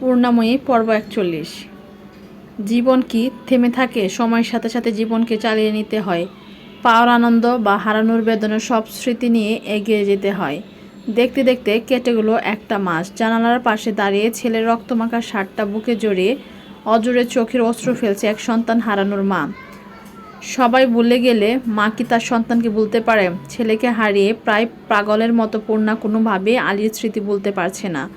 পূর্ণাময়ী পর্ব একচল্লিশ। জীবন কি থেমে থাকে? সময়ের সাথে সাথে জীবনকে চালিয়ে নিতে হয়। পাওয়ার আনন্দ বা হারানোর বেদনার সব স্মৃতি নিয়ে এগিয়ে যেতে হয়। দেখতে দেখতে কেটে গেলো একটা মাস। জানালার পাশে দাঁড়িয়ে ছেলের রক্তমাখা শার্টটা বুকে জড়িয়ে অজরে চোখের অস্ত্র ফেলছে এক সন্তান হারানোর মা। সবাই ভুলে গেলে মা কি তার সন্তানকে বলতে পারে? ছেলেকে হারিয়ে প্রায় পাগলের মতো পূর্ণা কোনোভাবে আলীর স্মৃতি বলতে পারছে না।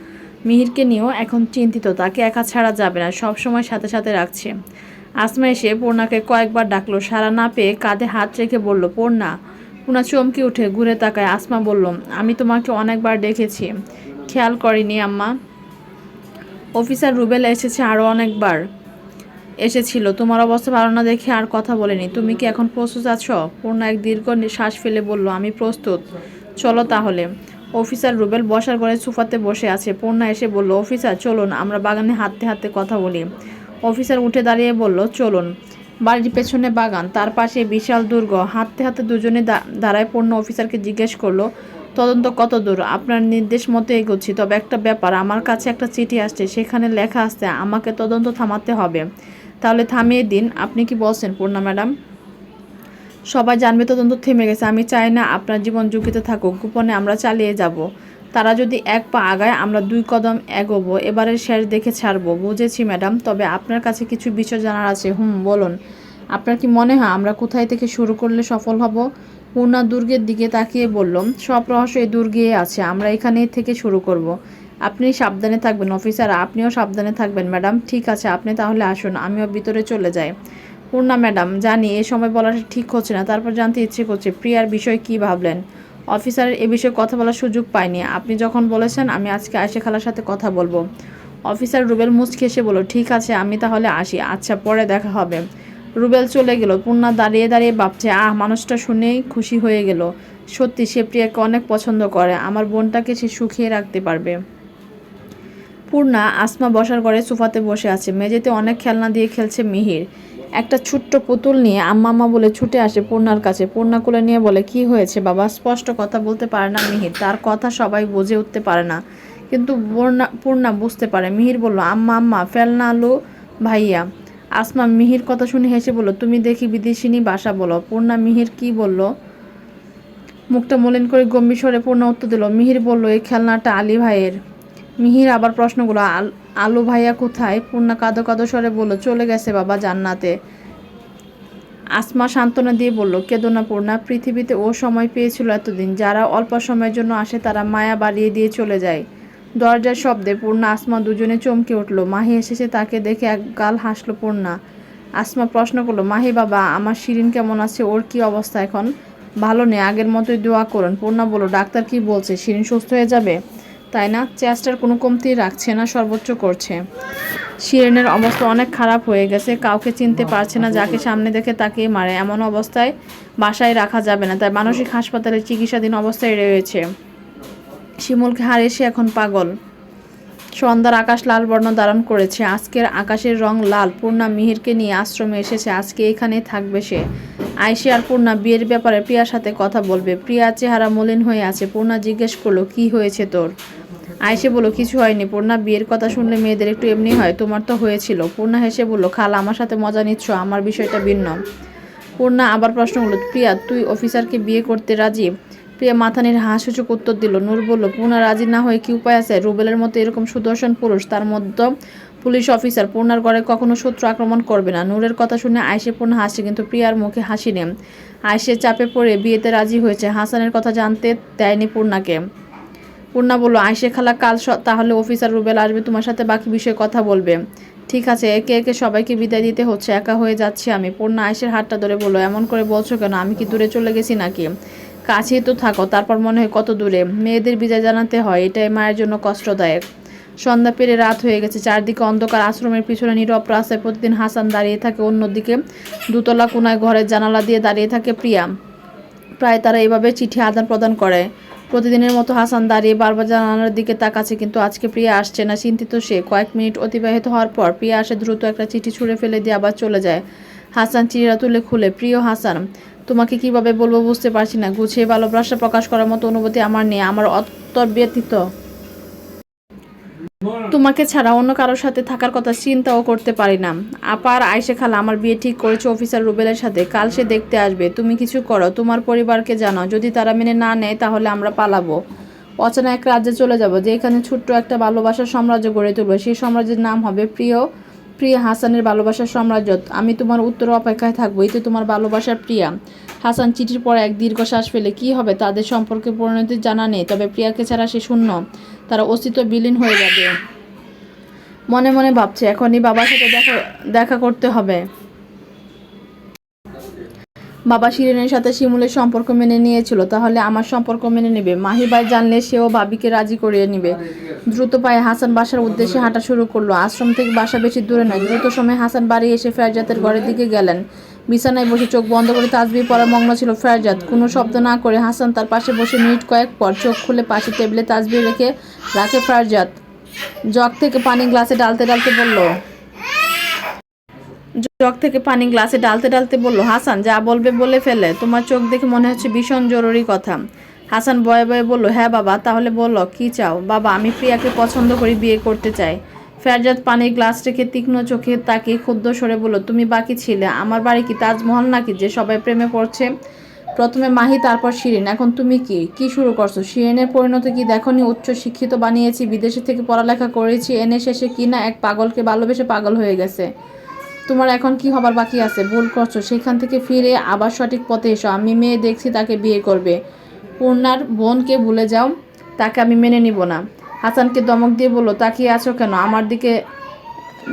মিহিরকে নিয়েও এখন চিন্তিত। তাকে একা ছাড়া যাবে না, সব সময় সাথে সাথে রাখছে। আসমা এসে পূর্ণাকে কয়েকবার ডাকলো, সারা না পেয়ে কাঁধে হাত রেখে বলল, পূর্ণা। পূর্ণা চমকে উঠে ঘুরে তাকায়। আসমা বলল, আমি তোমাকে অনেকবার ডেকেছি খেয়াল করিনি, আম্মা। অফিসার রুবেল এসেছে আরও অনেকবার। এসেছিল, তোমার অবস্থা ভালো না দেখে আর কথা বলেনি। তুমি কি এখন প্রস্তুত আছো? পূর্ণা এক দীর্ঘ শ্বাস ফেলে বলল, আমি প্রস্তুত। চলো তাহলে। অফিসার রুবেল বসার ঘরে সুফাতে বসে আছে। পূর্ণা এসে বলল, অফিসার, চলুন, আমরা বাগানে হাঁটতে হাঁটতে কথা বলি। অফিসার উঠে দাঁড়িয়ে বলল, চলুন। বাড়ির পেছনে বাগান, তার পাশে বিশাল দুর্গ। হাঁটতে হাঁটতে দুজনে দাঁড়ায় পূর্ণ অফিসারকে জিজ্ঞেস করল, তদন্ত কত দূর? আপনার নির্দেশ মতো এগোচ্ছি, তবে একটা ব্যাপার, আমার কাছে একটা চিঠি আসছে, সেখানে লেখা আসছে আমাকে তদন্ত থামাতে হবে। তাহলে থামিয়ে দিন, আপনি কি বলছেন পূর্ণা ম্যাডাম? সবাই জানবে তদন্ত থেমে গেছে। আমি চাই না আপনার জীবন ঝুঁকিতে থাকুক। গোপনে আমরা চালিয়ে যাব। তারা যদি এক পা আগায়, আমরা দুই কদম এগোবো। এবারের শেষ দেখে ছাড়বো। বুঝেছি, ম্যাডাম। তবে আপনার কাছে কিছু বিষয় জানার আছে। হুম, বলুন। আপনার কি মনে হয় আমরা কোথায় থেকে শুরু করলে সফল হব? পূর্ণা দুর্গের দিকে তাকিয়ে বললাম সব রহস্য এই দুর্গেই আছে। আমরা এখানেই থেকে শুরু করব। আপনি সাবধানে থাকবেন, অফিসার। আপনিও সাবধানে থাকবেন, ম্যাডাম। ঠিক আছে, আপনি তাহলে আসুন। আমিও ভিতরে চলে যাই। পূর্ণা ম্যাডাম, জানি এ সময় বলাটা ঠিক হচ্ছে না, তারপর জানতে ইচ্ছে করছে, প্রিয়ার বিষয়ে কি ভাবলেন? অফিসারের এ বিষয়ে কথা বলার সুযোগ পাইনি। আপনি যখন বলেছেন, আমি আজকে আয়সা খালার সাথে কথা বলব। অফিসার রুবেল মুচকে এসে বলল, ঠিক আছে, আমি তাহলে আসি। আচ্ছা পরে দেখা হবে। রুবেল চলে গেল। পূর্ণা দাঁড়িয়ে দাঁড়িয়ে ভাবছে, আহ, মানুষটা শুনেই খুশি হয়ে গেল। সত্যি, সে প্রিয়াকে অনেক পছন্দ করে। আমার বোনটাকে সে সুখিয়ে রাখতে পারবে। পূর্ণা আসমা বসার ঘরে সোফাতে বসে আছে। মেঝেতে অনেক খেলনা দিয়ে খেলছে মিহির। একটা ছোট্ট পুতুল নিয়ে আম্মা আম্মা বলে ছুটে আসে পূর্ণার কাছে। পূর্ণা কোলে নিয়ে বলে, কি হয়েছে বাবা? স্পষ্ট কথা বলতে পারে না মিহির। তার কথা সবাই বুঝে উঠতে পারে না। কিন্তু পূর্ণা পূর্ণা বুঝতে পারে। মিহির বলল, আম্মা আম্মা ফেলনা আলু ভাইয়া। আসমা মিহির কথা শুনে হেসে বলল, তুমি দেখি বিদেশিনী বাসা বলো। পূর্ণা মিহির কি বলল? মুখটা মলিন করে গম্ভীর স্বরে পূর্ণা উত্তর দিল, মিহির বলল, এই খেলনাটা আলী ভাইয়ের। মিহির আবার প্রশ্নগুলো আল- ভাইয়া কোথায়? পূর্ণা কাঁদো কাঁদো স্বরে বলল, চলে গেছে বাবা জান্নাতে। আসমা সান্ত্বনা দিয়ে বলল, কেদো না পূর্ণা, পৃথিবীতে ও সময় পেয়েছিল এতদিন। যারা অল্প সময়ের জন্য আসে, তারা মায়া বাড়িয়ে দিয়ে চলে যায়। দরজার শব্দে পূর্ণা, আসমা দুজনে চমকে উঠল। মাহি এসেছে তাকে দেখে এক গাল হাসলো পূর্ণা। আসমা প্রশ্ন করল, মাহি বাবা, আমার শিরিন কেমন আছে? ওর কি অবস্থা এখন? ভালো নেই, আগের মতোই দোয়া করুন। পূর্ণা বলল, ডাক্তার কি বলছে? শিরিন সুস্থ হয়ে যাবে? তাই না? চেষ্টার কোনো কমতি রাখছে না সর্বোচ্চ করছে। শিরেনের অবস্থা অনেক খারাপ হয়ে গেছে কাউকে চিনতে পারছে না যাকে সামনে দেখে তাকে মারে। এমন অবস্থায় বাসায় রাখা যাবে না তাই মানসিক হাসপাতালে চিকিৎসাধীন অবস্থায় রয়েছে। শিমুলকে হারিয়ে সে এখন পাগল। সন্ধ্যার আকাশ লাল বর্ণ ধারণ করেছে। আজকের আকাশের রং লাল। পূর্ণা মিহিরকে নিয়ে আশ্রমে এসেছে। আজকে এখানে থাকবে সে। আয়সে আর পূর্ণা বিয়ের ব্যাপারে প্রিয়ার সাথে কথা বলবে। প্রিয়া চেহারা মলিন হয়ে আছে। পূর্ণা জিজ্ঞেস করল, কি হয়েছে তোর? আয়সে বলল, কিছু হয়নি। পূর্ণা বিয়ের কথা শুনলে মেয়েদের একটু এমনি হয়। তোমার তো হয়েছিল। পূর্ণা হেসে বলল, খাল, আমার সাথে মজা নিচ্ছ। আমার বিষয়টা ভিন্ন। পূর্ণা আবার প্রশ্ন করল, প্রিয়া, তুই অফিসারকে বিয়ে করতে রাজি? প্রিয়া মাথা নিয়ে হাঁ উত্তর দিল, নূর বলল, পূর্ণা রাজি না হয়ে কি উপায় আছে? রুবেলের মতো এরকম সুদর্শন পুরুষ, তার মধ্যে পুলিশ অফিসার, পূর্ণার ঘরে কখনো শত্রু আক্রমণ করবে না। নূরের কথা শুনে আয়সে পূর্ণা হাসে, কিন্তু প্রিয়ার মুখে হাসি নেই। আয়সে চাপে পড়ে বিয়েতে রাজি হয়েছে, হাসানের কথা জানতে দেয়নি পূর্ণাকে। পূর্ণা বলল আয়সে খালা, কাল তাহলে অফিসার রুবেল আসবে, তোমার সাথে বাকি বিষয়ে কথা বলবে। ঠিক আছে, একে একে সবাইকে বিদায় দিতে হচ্ছে, একা হয়ে যাচ্ছি আমি। পূর্ণা আয়সের হাতটা ধরে বলল, এমন করে বলছো কেন? আমি কি দূরে চলে গেছি নাকি? কাছেই তো থাকো, তারপর মনে হয় কত দূরে। মেয়েদের বিদায় জানাতে হয়, এটাই মায়ের জন্য কষ্টদায়ক। সন্ধ্যা পেরে রাত হয়ে গেছে, চারদিকে অন্ধকার, আশ্রমের পিছনে নীরব রাস্তায় প্রতিদিন হাসান দাঁড়িয়ে থাকে, অন্যদিকে দুতলা কোনায় ঘরের জানালা দিয়ে দাঁড়িয়ে থাকে প্রিয়া। প্রায় তারা এভাবে চিঠি আদান প্রদান করে। প্রতিদিনের মতো হাসান দাঁড়িয়ে বারবার জানালার দিকে তাকাচ্ছে, কিন্তু আজকে প্রিয়া আসছে না, চিন্তিত সে। কয়েক মিনিট অতিবাহিত হওয়ার পর প্রিয়া আসে দ্রুত একটা চিঠি ছুঁড়ে ফেলে দিয়ে আবার চলে যায়। হাসান চিঠিটা তুলে খুলে, প্রিয় হাসান তোমাকে কীভাবে বলব বুঝতে পারছি না। গুছিয়ে ভালোবাসা প্রকাশ করার মতো অনুভূতি আমার নেই, আমার অত্তর ব্যতীত তোমাকে ছাড়া অন্য কারোর সাথে থাকার কথা চিন্তাও করতে পারি না। আপার আয়সে খালা, আমার বিয়ে ঠিক করেছে অফিসার রুবেলের সাথে। কাল সে দেখতে আসবে। তুমি কিছু করো, তোমার পরিবারকে জানাও। যদি তারা মেনে না নেয়, তাহলে আমরা পালাবো। অচেনা এক রাজ্যে চলে যাব, যেখানে ছোট্ট একটা ভালোবাসার সাম্রাজ্য গড়ে তুলবে। সেই সাম্রাজ্যের নাম হবে প্রিয় প্রিয়া হাসানের ভালোবাসার সাম্রাজ্য। আমি তোমার উত্তর অপেক্ষায় থাকব এই তো তোমার ভালোবাসার প্রিয়া। হাসান চিঠির পর এক দীর্ঘশ্বাস ফেলে, কি হবে? তাদের সম্পর্কে পরিণতি জানা নেই, তবে প্রিয়াকে ছাড়া সে শূন্য। তারা অস্তিত্ব বিলীন হয়ে যাবে। মনে মনে ভাবছে, এখনই বাবার সাথে দেখা দেখা করতে হবে। বাবা শিরিনের সাথে শিমুলের সম্পর্ক মেনে নিয়েছিল, তাহলে আমার সম্পর্ক মেনে নেবে। মাহি ভাই জানলে সেও বাবিকে রাজি করিয়ে নেবে। দ্রুত পায়ে হাসান বাসার উদ্দেশ্যে হাঁটা শুরু করল। আশ্রম থেকে বাসা বেশি দূরে নয়, দ্রুত সময় হাসান বাড়ি এসে ফেরজাতের ঘরের দিকে গেলেন। বিছানায় বসে চোখ বন্ধ করে তাজবি পড়ার মগ্ন ছিল ফেরজাত। কোনো শব্দ না করে হাসান তার পাশে বসে মিনিট কয়েক পর চোখ খুলে পাশে টেবিলে তাজবি রেখে রাখে ফেরজাত। জগ থেকে পানি গ্লাসে ডালতে ডালতে বলল জগ থেকে পানি গ্লাসে ডালতে ডালতে বলল, হাসান, যা বলবে বলে ফেলে। তোমার চোখ দেখে মনে হচ্ছে ভীষণ জরুরি কথা। হাসান বয়ে বয়ে বলল হ্যাঁ বাবা, তাহলে বলো, কি চাও? বাবা, আমি প্রিয়াকে পছন্দ করি, বিয়ে করতে চাই। ফেরজাদ পানির গ্লাস রেখে তীক্ষ্ণ চোখে তাকিয়ে ক্ষুদ্র সরে বলল, তুমি বাকি ছিলে, আমার বাড়ি কি তাজমহল নাকি যে সবাই প্রেমে পড়ছে? প্রথমে মাহি, তারপর শিরিন, এখন তুমি কি? কি শুরু করছ? শিরিনের পরিণতি কি দেখনি? উচ্চ শিক্ষিত বানিয়েছি, বিদেশে থেকে পড়ালেখা করেছি, এনে শেষে কি না এক পাগলকে ভালোবেসে পাগল হয়ে গেছে? তোমার এখন কি হবার বাকি আছে? ভুল করছ। সেখান থেকে ফিরে আবার সঠিক পথে এসো। আমি মেয়ে দেখছি, তাকে বিয়ে করবে। পূর্ণার বোনকে ভুলে যাও। তাকে আমি মেনে নিব না। হাসানকে দমক দিয়ে বলল তাকিয়ে আছো কেন? আমার দিকে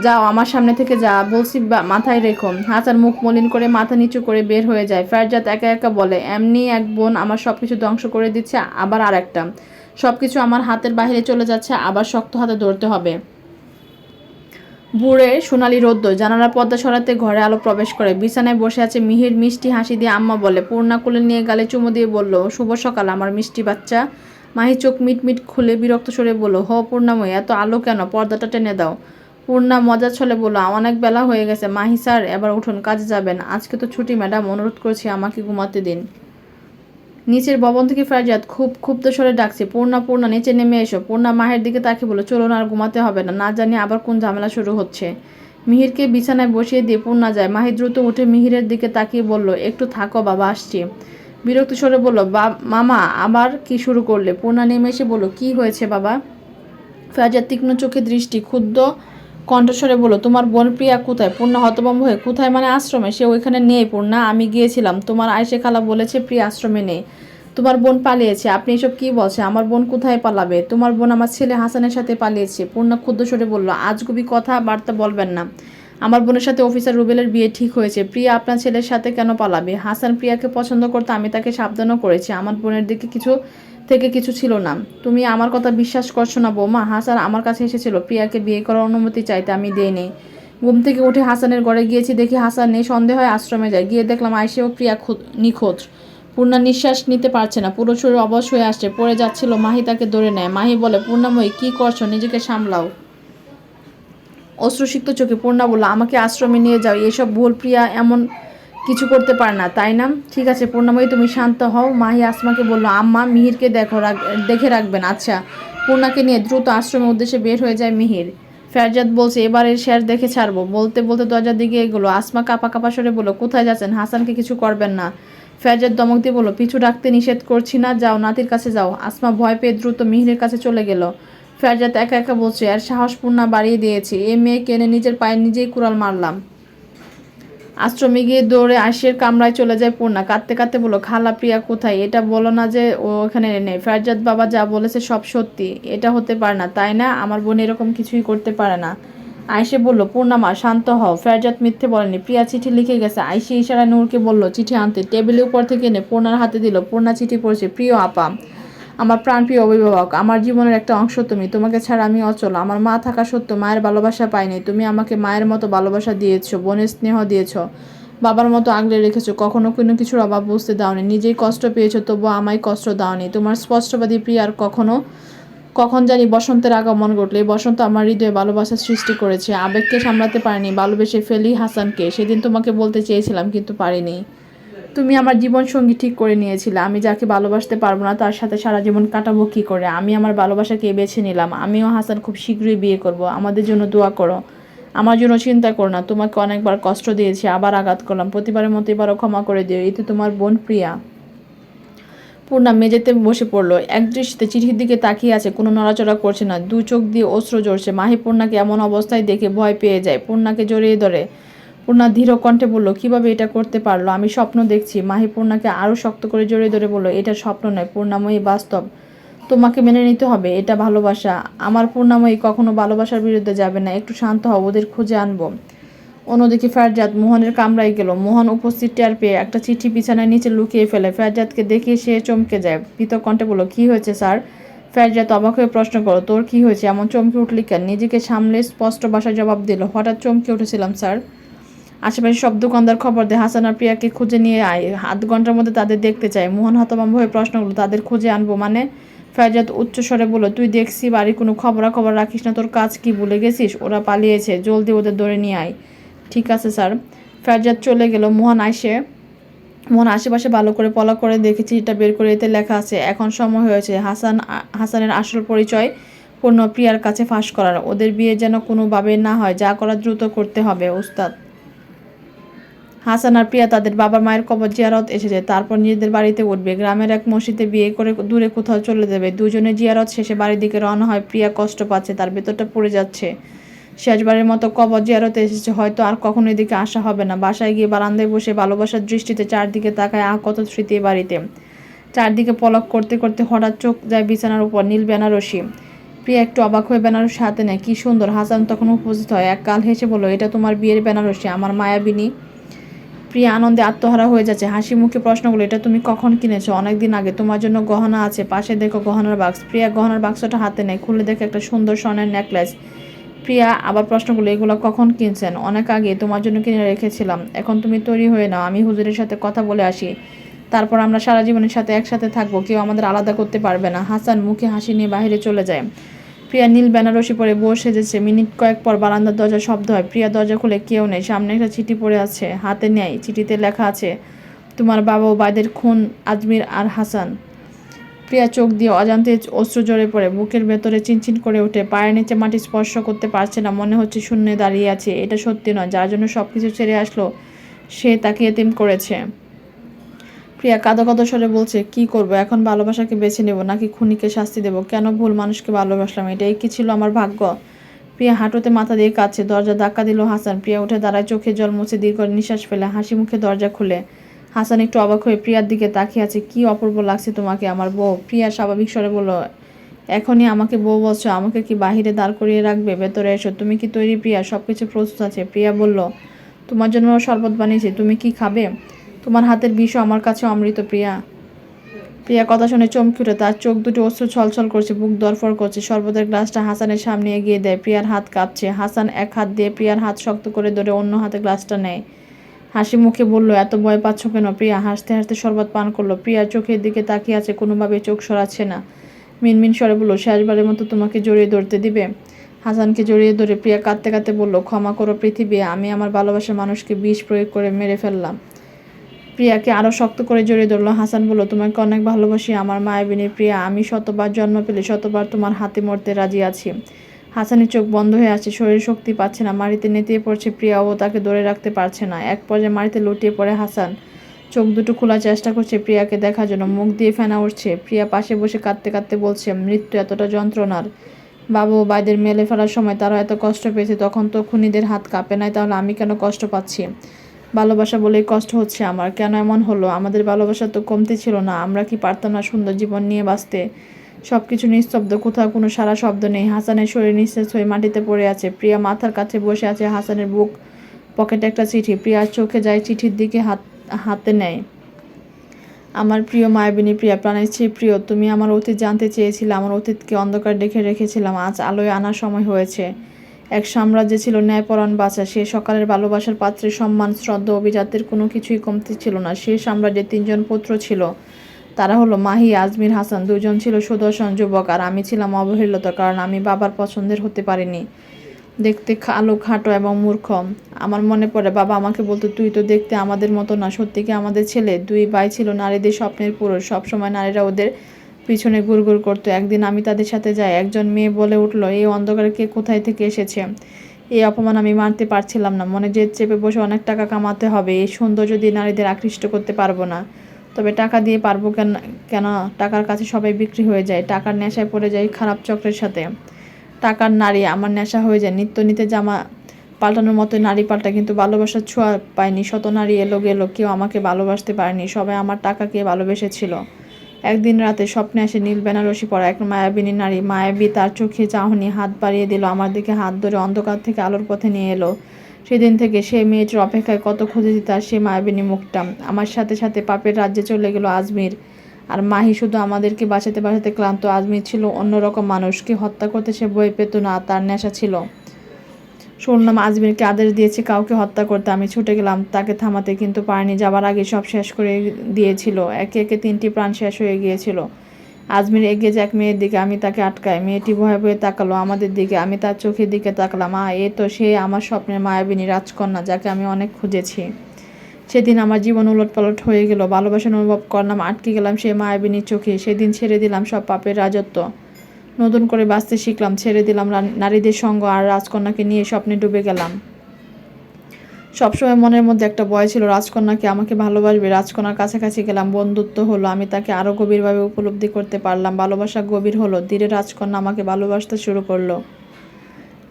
যাও, আমার সামনে থেকে যা। বলছি মাথায় রেখো। হাসান মুখ মলিন করে মাথা নিচু করে বের হয়ে যায়। ফেরজাত একা একা বলে, এমনি এক বোন আমার সব কিছু ধ্বংস করে দিচ্ছে, আবার আর একটা সব কিছু আমার হাতের বাইরে চলে যাচ্ছে, আবার শক্ত হাতে ধরতে হবে। বুড়ে সোনালি রোদ্দ জানালার পর্দা সরাতে ঘরে আলো প্রবেশ করে। বিছানায় বসে আছে মিহির মিষ্টি হাসি দিয়ে আম্মা বলে, পূর্ণা কোলে নিয়ে গালে চুমু দিয়ে বলল, শুভ সকাল আমার মিষ্টি বাচ্চা। মাহি চোখ মিট মিট খুলে বিরক্ত সরে বলল, হ পূর্ণাময়ী, এত আলো কেন? পর্দাটা টেনে দাও। পূর্ণা মজা ছলে বলল, অনেক বেলা হয়ে গেছে। মাহি স্যার, এবার উঠুন, কাজে যাবেন। আজকে তো ছুটি, ম্যাডাম, অনুরোধ করছি আমাকে ঘুমাতে দিন। নিচের ভবন থেকে ফেরজাত খুব ক্ষুব্ধ স্বরে ডাকছে, পূর্ণা পূর্ণা, নিচে নেমে এসো। পূর্ণা মাহের দিকে তাকে বলো চলুন আর ঘুমাতে হবে না না জানি আবার কোন ঝামেলা শুরু হচ্ছে। মিহিরকে বিছানায় বসিয়ে দিয়ে পূর্ণা যায়। মাহি দ্রুত উঠে মিহিরের দিকে তাকিয়ে বলল, একটু থাকো বাবা, আসছি। বিরক্ত স্বরে বলল, বা, মামা, আবার কি শুরু করলে? পূর্ণা নেমে এসে বলল, কি হয়েছে বাবা? ফেরজাত তীক্ষ্ণ চোখে দৃষ্টি ক্ষুদ্র কণ্ঠস্বরে বলল, তোমার বোন প্রিয়া কোথায়? পূর্ণা হতভম্ব হয়ে কোথায়? মানে আশ্রমে? সে ওইখানে নেই পূর্ণা, আমি গিয়েছিলাম। তোমার আয়সে খালা বলেছে প্রিয়া আশ্রমে নেই। তোমার বোন পালিয়েছে। আপনি এসব কি বলছে আমার বোন কোথায় পালাবে? তোমার বোন আমার ছেলে হাসানের সাথে পালিয়েছে। পূর্ণা ক্ষুদ্র স্বরে বলল, আজগুবি কথা বার্তা বলবেন না। আমার বোনের সাথে অফিসার রুবেলের বিয়ে ঠিক হয়েছে। প্রিয়া আপনার ছেলের সাথে কেন পালাবে? হাসান প্রিয়াকে পছন্দ করতে আমি তাকে সাবধানও করেছি। আমার বোনের দিকে কিছু থেকে কিছু ছিল না। তুমি আমার কথা বিশ্বাস করছ না, বৌমা। হাসান আমার কাছে এসেছিল, প্রিয়াকে বিয়ে করার অনুমতি চাইতে আমি দেইনি। ঘুম থেকে উঠে হাসানের ঘরে গিয়েছি, দেখি হাসান নেই, সন্দেহ হয় আশ্রমে যায়। গিয়ে দেখলাম আইসে ও প্রিয়া নিখোঁজ। পূর্ণা নিঃশ্বাস নিতে পারছে না, পুরো শরীর অবশ হয়ে আসছে। পড়ে যাচ্ছিল, মাহি তাকে ধরে নেয়। মাহি বলে, পূর্ণাময়ী, কি করছ? নিজেকে সামলাও। অশ্রুসিক্ত চোখে পূর্ণা বলল, আমাকে আশ্রমে নিয়ে যাও। এসব ভুল, প্রিয়া, এমন কিছু করতে পারে না, তাই না? ঠিক আছে, পূর্ণাময়ী, তুমি শান্ত হও। মাহি আসমাকে বলল, আম্মা, মিহিরকে দেখো দেখে রাখবেন আচ্ছা। পূর্ণাকে নিয়ে দ্রুত আশ্রমের উদ্দেশ্যে বের হয়ে যায় মিহির। ফেরজাদ বলছে, এবারের শেয়ার দেখে ছাড়বো। বলতে বলতে দরজার দিকে এগুলো। আসমা কাপা কাপা সরে বলল, কোথায় যাচ্ছেন? হাসানকে কিছু করবেন না। ফেরজাদ দমক দিয়ে বলল, পিছু ডাকতে নিষেধ করছি না, যাও, নাতির কাছে যাও। আসমা ভয় পেয়ে দ্রুত মিহিরের কাছে চলে গেল। ফেরজাদ একা একা বলছে আর সাহস পূর্ণা বাড়িয়ে দিয়েছি। এ মেয়ে কেনে নিজের পায়ে নিজেই কুড়াল মারলাম। আশ্রমে গিয়ে দৌড়ে আশির কামরায় চলে যায় পূর্ণা। কাঁদতে কাঁদতে বলো খালা প্রিয়া কোথায়? এটা বলো না যে ও ওখানে নেই। ফেরজাদ বাবা যা বলেছে সব সত্যি। এটা হতে পারে না, তাই না? আমার বোন এরকম কিছুই করতে পারে না। আয়সে বলল পূর্ণামা শান্ত হও। ফেরজাদ মিথ্যে বলেনি। প্রিয়া চিঠি লিখে গেছে। আইসে ইশারা নূরকে বলল, চিঠি আনতে। টেবিলের উপর থেকে এনে পূর্ণার হাতে দিল। পূর্ণা চিঠি পড়ছে, প্রিয় আপা আমার প্রাণপ্রিয় অভিভাবক, আমার জীবনের একটা অংশ তুমি। তোমাকে ছাড়া আমি অচল। আমার মা থাকা সত্ত্বেও মায়ের ভালোবাসা পাইনি। তুমি আমাকে মায়ের মতো ভালোবাসা দিয়েছ, বোনের স্নেহ দিয়েছ, বাবার মতো আগলে রেখেছো, কখনো কোনো কিছুর অভাব বুঝতে দাওনি। নিজেই কষ্ট পেয়েছ, তবুও আমায় কষ্ট দাওনি। তোমার স্পষ্টবাদী প্রিয়ার কখনো, কখন জানি বসন্তের আগমন ঘটলে বসন্ত আমার হৃদয়ে ভালোবাসার সৃষ্টি করেছে। আবেগকে সামলাতে পারিনি, ভালোবেসে ফেলি হাসানকে। সেদিন তোমাকে বলতে চেয়েছিলাম, কিন্তু পারিনি। তুমি আমার জীবন সঙ্গী ঠিক করে নিয়েছিলে। আমি যাকে ভালোবাসতে পারব না, তার সাথে সারা জীবন কাটাবো কী করে? আমি আমার ভালোবাসাকে বেছে নিলাম। আমিও হাসান খুব শীঘ্রই বিয়ে করব। আমাদের জন্য দোয়া করো। আমার জন্য চিন্তা করো না। তোমাকে অনেকবার কষ্ট দিয়েছি, আবার আঘাত করলাম। প্রতিবারের মতো এবারও ক্ষমা করে দিও। এতে তোমার বোন প্রিয়া। পূর্ণা মেঝেতে বসে পড়ল। এক দৃষ্টিতে চিঠির দিকে তাকিয়ে আছে, কোনো নড়াচড়া করছে না। দু চোখ দিয়ে অস্ত্র জ্বরছে মাহি পূর্ণাকে এমন অবস্থায় দেখে ভয় পেয়ে যায়। পূর্ণাকে জড়িয়ে ধরে পূর্ণা ধীর কণ্ঠে বলল, কীভাবে এটা করতে পারল? আমি স্বপ্ন দেখছি। মাহি পূর্ণাকে আরও শক্ত করে জড়িয়ে ধরে বলল, এটা স্বপ্ন নয়, পূর্ণাময়ী বাস্তব। তোমাকে মেনে নিতে হবে, এটা ভালোবাসা। আমার পূর্ণাময়ী কখনো ভালোবাসার বিরুদ্ধে যাবে না। একটু শান্ত হও, ওদের খুঁজে আনব। অন্যদিকে ফেরজাদ মোহনের কামরায় গেল। মোহন উপস্থিত টের পেয়ে একটা চিঠি বিছানায় নিচে লুকিয়ে ফেলে। ফেরজাদকে দেখে সে চমকে যায়। ভীত কণ্ঠে বলল, কী হয়েছে, স্যার? ফেরজাদ অবাক হয়ে প্রশ্ন করো তোর কি হয়েছে? এমন চমকে উঠলি কেন? নিজেকে সামলে স্পষ্ট ভাষায় জবাব দিল, হঠাৎ চমকে উঠেছিলাম, স্যার। আশেপাশে সব দোকানদার খবর দেয়। হাসান আর প্রিয়াকে খুঁজে নিয়ে আয়। আধ ঘণ্টার মধ্যে তাদের দেখতে চায়। মোহন হতভম্ব হয়ে প্রশ্ন করল তাদের খুঁজে আনব মানে? ফেরজাদ উচ্চস্বরে বলল, তুই দেখছি বাড়ি কোনো খবরাখবর রাখিস না, তোর কাজ কি ভুলে গেছিস? ওরা পালিয়েছে, জলদি ওদের ধরে নিয়ে আয়। ঠিক আছে, স্যার। ফেরজাদ চলে গেল। মোহন আসে, মোহন আশেপাশে ভালো করে পলা করে দেখেছি এটা বের করে এতে লেখা আছে, এখন সময় হয়েছে হাসান, হাসানের আসল পরিচয় পূর্ণ প্রিয়ার কাছে ফাঁস করার। ওদের বিয়ে যেন কোনোভাবে না হয়, যা করা দ্রুত করতে হবে উস্তাদ হাসান আর প্রিয়া তাদের বাবা মায়ের কবর জিয়ারত এসেছে। তারপর নিজেদের বাড়িতে উঠবে। গ্রামের এক মসজিদে বিয়ে করে দূরে কোথাও চলে যাবে। দুজনে জিয়ারত শেষে বাড়ির দিকে রওনা হয়। প্রিয়া কষ্ট পাচ্ছে, তার ভেতরটা পড়ে যাচ্ছে। শেষবারের মতো কবর জিয়ারতে এসেছে। হয়তো আর কখনো এদিকে আসা হবে না। বাসায় গিয়ে বারান্দায় বসে ভালোবাসার দৃষ্টিতে চারদিকে তাকায় আহ কত স্মৃতি বাড়িতে। চারদিকে পলক করতে করতে হঠাৎ চোখ যায় বিছানার উপর, নীল বেনারসি। প্রিয়া একটু অবাক হয়ে বেনারসি হাতে নেয়। কি সুন্দর, হাসান তখন উপস্থিত হয়। এক কাল হেসে বলল, এটা তোমার বিয়ের বেনারসি, আমার মায়াবিনী। প্রিয়া আনন্দে আত্মহারা হয়ে যাচ্ছে। হাসি মুখে প্রশ্নগুলো এটা তুমি কখন কিনেছো? অনেকদিন আগে। তোমার জন্য গহনা আছে। পাশে দেখো গহনার বাক্স প্রিয়া গহনার বাক্সটা হাতে নেয়। খুলে দেখে একটা সুন্দর স্বর্ণের নেকলেস প্রিয়া আবার প্রশ্নগুলো এগুলো কখন কিনছেন? অনেক আগে। তোমার জন্য কিনে রেখেছিলাম। এখন তুমি তৈরি হয়ে নাও। আমি হুজুরের সাথে কথা বলে আসি। তারপর আমরা সারা জীবনের সাথে একসাথে থাকব। কেউ আমাদের আলাদা করতে পারবে না। হাসান মুখে হাসি নিয়ে বাইরে চলে যায়। প্রিয়া নীল বেনারসি পরে বসে সেজেছে। মিনিট কয়েক পর বারান্দার দরজা শব্দ হয়। প্রিয়া দরজা খুলে কেউ নেই। সামনে একটা চিঠি পড়ে আছে। হাতে নেয় চিঠিতে লেখা আছে, তোমার বাবা ও বাইদের খুন আজমির আর হাসান। প্রিয়া চোখ দিয়ে অজান্তে অশ্রু জড়ে পড়ে। বুকের ভেতরে চিনচিন করে ওঠে। পায়ের নিচে মাটি স্পর্শ করতে পারছে না। মনে হচ্ছে শূন্যে দাঁড়িয়ে আছে। এটা সত্যি নয়। যার জন্য সব কিছু ছেড়ে আসলো, সে তাকে এতিম করেছে। প্রিয়া কাঁদো কাঁদো স্বরে বলছে, কি করব? এখন ভালোবাসাকে বেছে নেব নাকি খুনিকে শাস্তি দেব? কেন ভুল মানুষকে ভালোবাসলাম? এটাই কি ছিল আমার ভাগ্য? প্রিয়া হাঁটুতে মাথা দিয়ে কাছে দরজা ধাক্কা দিল হাসান। প্রিয়া উঠে দাঁড়ায়, চোখে জল মুছে দীর্ঘ নিঃশ্বাস ফেলে, হাসি মুখে দরজা খুলে। হাসান একটু অবাক হয়ে প্রিয়ার দিকে তাকিয়ে আছে, কি অপূর্ব লাগছে তোমাকে, আমার বউ। প্রিয়া স্বাভাবিক স্বরে বলল, এখনই আমাকে বউ বলছো, আমাকে কি বাহিরে দাঁড় করিয়ে রাখবে? ভেতরে এসো, তুমি কি তৈরি প্রিয়া? সব কিছু প্রস্তুত আছে। প্রিয়া বলল, তোমার জন্য শরবত বানিয়েছি, তুমি কি খাবে? তোমার হাতের বিষও আমার কাছে অমৃত, প্রিয়া। প্রিয়া, কথা শুনে চমকে উঠে তার চোখ দুটো অস্ত্র ছলছল করছে, বুক দরফর করছে। শরবতের গ্লাসটা হাসানের সামনে এগিয়ে দেয়, প্রিয়ার হাত কাঁপছে। হাসান এক হাত দিয়ে প্রিয়ার হাত শক্ত করে ধরে অন্য হাতে গ্লাসটা নেয়। হাসি মুখে বলল, এত ভয় পাচ্ছ কেন প্রিয়া? হাসতে হাসতে শরবত পান করল। প্রিয়া চোখের দিকে তাকিয়ে আছে কোনোভাবে চোখ সরাচ্ছে না। মিনমিন স্বরে বলল, শেষবারের মতো তোমাকে জড়িয়ে ধরতে দিবে? হাসানকে জড়িয়ে ধরে প্রিয়া কাঁদতে কাঁদতে বলল, ক্ষমা করো পৃথিবী, আমি আমার ভালোবাসার মানুষকে বিষ প্রয়োগ করে মেরে ফেললাম। প্রিয়াকে আরও শক্ত করে জড়িয়ে ধরলো। হাসান বলল, তোমাকে অনেক ভালোবাসি আমার মায়াবিনী প্রিয়া। আমি শতবার জন্ম পেলে শতবার তোমার হাতে মরতে রাজি আছি। হাসানের চোখ বন্ধ হয়ে আছে শরীর শক্তি পাচ্ছে না মাটিতে নেতিয়ে পড়ছে প্রিয়া ও তাকে ধরে রাখতে পারছে না। এক পর্যায়ে মাটিতে লুটিয়ে পড়ে হাসান। চোখ দুটো খোলার চেষ্টা করছে প্রিয়াকে দেখার জন্য, মুখ দিয়ে ফেনা উঠছে প্রিয়া পাশে বসে কাঁদতে কাঁদতে বলছে, মৃত্যু এতটা যন্ত্রণার। বাবু বাইদের মেলে ফেলার সময় তারা এত কষ্ট পেয়েছে, তখন তো খুনিদের হাত কাঁপে নাই, তাহলে আমি কেন কষ্ট পাচ্ছি? ভালোবাসা বলেই কষ্ট হচ্ছে আমার। কেন এমন হলো? আমাদের ভালোবাসা তো কমতে ছিল না। আমরা কি পারতাম না সুন্দর জীবন নিয়ে বাঁচতে? সব কিছু নিস্তব্ধ। কোথাও কোনো সারা শব্দ নেই। হাসানের শরীর নিঃশেষ হয়ে মাটিতে পড়ে আছে। প্রিয়া মাথার কাছে বসে আছে হাসানের বুক পকেটে একটা চিঠি। প্রিয়ার চোখে যায় চিঠির দিকে হাত, হাতে নেয়। আমার প্রিয় মায়াবিনী, প্রিয়া প্রাণের চেয়ে প্রিয়। তুমি আমার অতীত জানতে চেয়েছিলে। আমার অতীতকে অন্ধকার ডেকে রেখেছিলাম। আজ আলোয় আনার সময় হয়েছে। এক সাম্রাজ্যে ছিল ন্যায়পরায়ণ বাঁচা সে সকালের ভালোবাসার পাত্রের সম্মান, শ্রদ্ধা অভিজাতের কোনো কিছুই কমতি ছিল না। সে সাম্রাজ্যে তিনজন পুত্র ছিল। তারা হলো মাহি, আজমির, হাসান। দুজন ছিল সুদর্শন যুবক আর আমি ছিলাম অবহেলিত কারণ আমি বাবার পছন্দের হতে পারিনি। দেখতে কালো খাটো এবং মূর্খ। আমার মনে পড়ে, বাবা আমাকে বলতো, তুই তো দেখতে আমাদের মতো না, সত্যি কি আমাদের ছেলে? দুই ভাই ছিল, নারীদের স্বপ্নের পুরুষ। সবসময় নারীরা ওদের পিছনে গুড়গুড় করতো। একদিন আমি তাদের সাথে যাই, একজন মেয়ে বলে উঠল এই অন্ধকারে কে কোথায় থেকে এসেছে? এই অপমান আমি মানতে পারছিলাম না। মনে জেদ চেপে বসে অনেক টাকা কামাতে হবে। এই সৌন্দর্য দিয়ে নারীদের আকৃষ্ট করতে পারব না। তবে টাকা দিয়ে পারব কেন কেন টাকার কাছে সবাই বিক্রি হয়ে যায়। টাকার নেশায় পড়ে যায় খারাপ চক্রের সাথে। টাকার নারী, আমার নেশা হয়ে যায়। নিত্য নিতে জামা পাল্টানোর মতো নারী পাল্টা, কিন্তু ভালোবাসার ছোঁয়া পায়নি শত নারী এলো গেলো, কেউ আমাকে ভালোবাসতে পারেনি। সবাই আমার টাকাকে ভালোবেসেছিল? একদিন রাতে স্বপ্নে আসে নীল বেনারসি পরা এক মায়াবিনী নারী। মায়াবী তার চোখে চাহনি, হাত বাড়িয়ে দিল, আমার দিকে হাত ধরে অন্ধকার থেকে আলোর পথে নিয়ে এলো। সেদিন থেকে সে মেয়েটির অপেক্ষায় কত খুঁজেছি তার সে মায়াবিনী মুখটা। আমার সাথে সাথে পাপের রাজ্যে চলে গেল আজমির। আর মাহি শুধু আমাদেরকে বাঁচাতে বাঁচাতে ক্লান্ত। আজমির ছিল অন্যরকম মানুষকে হত্যা করতে সে বই পেত না, তার নেশা ছিল। শুনলাম আজমিরকে আদেশ দিয়েছে, কাউকে হত্যা করতে। আমি ছুটে গেলাম, তাকে থামাতে কিন্তু পারিনি। যাবার আগে সব শেষ করে দিয়েছিল। একে একে তিনটি প্রাণ শেষ হয়ে গিয়েছিল। আজমির এগিয়ে যাক মেয়ের দিকে, আমি তাকে আটকাই। মেয়েটি ভয়ে ভয়ে তাকালো, আমাদের দিকে। আমি তার চোখের দিকে তাকালাম। আ, এ তো সে আমার স্বপ্নের মায়াবিনী রাজকন্যা, যাকে আমি অনেক খুঁজেছি। সেদিন আমার জীবন উলট পালট হয়ে গেল। ভালোবাসা অনুভব করলাম, আটকে গেলাম সেই মায়াবিনীর চোখে। সেদিন ছেড়ে দিলাম সব পাপের রাজত্ব। নতুন করে বাঁচতে শিখলাম, ছেড়ে দিলাম নারীদের সঙ্গ আর রাজকন্যাকে নিয়ে স্বপ্নে ডুবে গেলাম। সবসময় মনের মধ্যে একটা ভয় ছিল, রাজকন্যাকে আমাকে ভালোবাসবে, রাজকন্যার কাছাকাছি গেলাম, বন্ধুত্ব হলো, আমি তাকে আরও গভীরভাবে উপলব্ধি করতে পারলাম, ভালোবাসা গভীর হলো, ধীরে রাজকন্যা আমাকে ভালোবাসতে শুরু করল।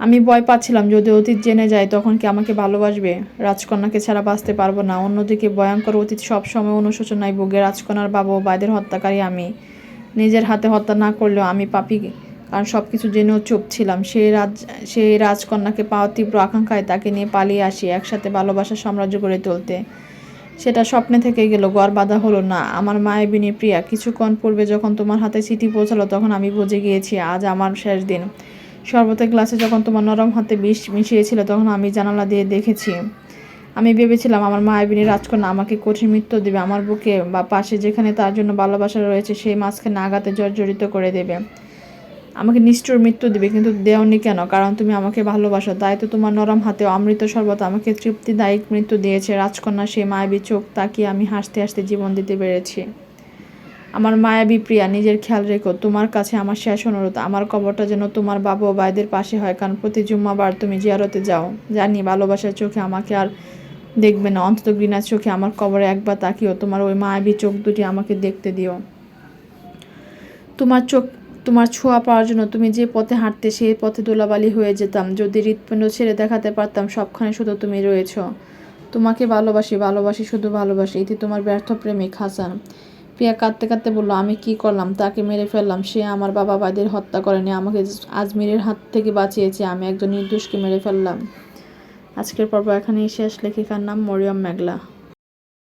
আমি ভয় পাচ্ছিলাম, যদি অতীত জেনে যায়, তখন কি আমাকে ভালোবাসবে? রাজকন্যাকে ছাড়া বাঁচতে পারব না, অন্যদিকে ভয়ঙ্কর অতীত সবসময় অনুশোচনায় ভোগে, রাজকন্যার বাবা ও ভাইদের হত্যাকারী আমি। নিজের হাতে হত্যা না করলেও আমি পাপি কারণ সব কিছু জেনেও চুপ ছিলাম। সেই রাজ সেই রাজকন্যাকে পাওয়ার তীব্র আকাঙ্ক্ষায় তাকে নিয়ে পালিয়ে আসি একসাথে ভালোবাসার সাম্রাজ্য গড়ে তুলতে। সেটা স্বপ্নে থেকে গেল, গড় বাঁধা হলো না। আমার মায়ের মায়াবিনী প্রিয়া, কিছুক্ষণ পূর্বে যখন তোমার হাতে চিঠি পৌঁছালো, তখন আমি বুঝে গিয়েছি আজ আমার শেষ দিন। শরবতের গ্লাসে যখন তোমার নরম হাতে বিষ মিশিয়েছিল, তখন আমি জানালা দিয়ে দেখেছি। আমি ভেবেছিলাম আমার মায়াবিনী রাজকন্যা আমাকে কঠিন মৃত্যু দেবে, আমার বুকে বা পাশে যেখানে তার জন্য ভালোবাসা রয়েছে সেই মাঝখানে নাগাতে জর্জরিত করে দেবে। আমাকে নিষ্ঠুর মৃত্যু দিবে, কিন্তু দেওনি কেন? কারণ তুমি আমাকে ভালোবাসো, তাই তো তোমার নরম হাতে অমৃত শরবত আমাকে তৃপ্তিদায়ক মৃত্যু দিয়েছে, রাজকন্যা সেই মায়াবী চোখ তাকিয়ে আমি হাসতে হাসতে জীবন দিতে পেরেছি। আমার মায়াবী প্রিয়া, নিজের খেয়াল রেখো, তোমার কাছে আমার শেষ অনুরোধ, আমার কবরটা যেন তোমার বাবা ও ভাইদের পাশে হয়, কারণ প্রতি জুম্মাবার তুমি জিয়ারতে যাও। জানি ভালোবাসার চোখে আমাকে আর দেখবে না, অন্তত ঘৃণার চোখে আমার কবরে একবার তাকিও, তোমার ওই মায়াবী চোখ দুটি আমাকে দেখতে দিও। তোমার চোখ, তোমার ছোঁয়া পাওয়ার জন্য তুমি যে পথে হাঁটতে সেই পথে দোলাবালি হয়ে যেতাম। যদি হৃৎপিণ্ড ছেড়ে দেখাতে পারতাম, সবখানে শুধু তুমি রয়েছ। তোমাকে ভালোবাসি ভালোবাসি, শুধু ভালোবাসি। এটি তোমার ব্যর্থ প্রেমিক হাসান। প্রিয়া কাঁদতে কাঁদতে বলল, আমি কি করলাম? তাকে মেরে ফেললাম। সে আমার বাবা বাদের হত্যা করেনি। আমাকে আজমিরের হাত থেকে বাঁচিয়েছে। আমি একজন নির্দোষকে মেরে ফেললাম। আজকের পর্ব এখানেই শেষ। লেখিকার নাম মরিয়ম মেঘলা।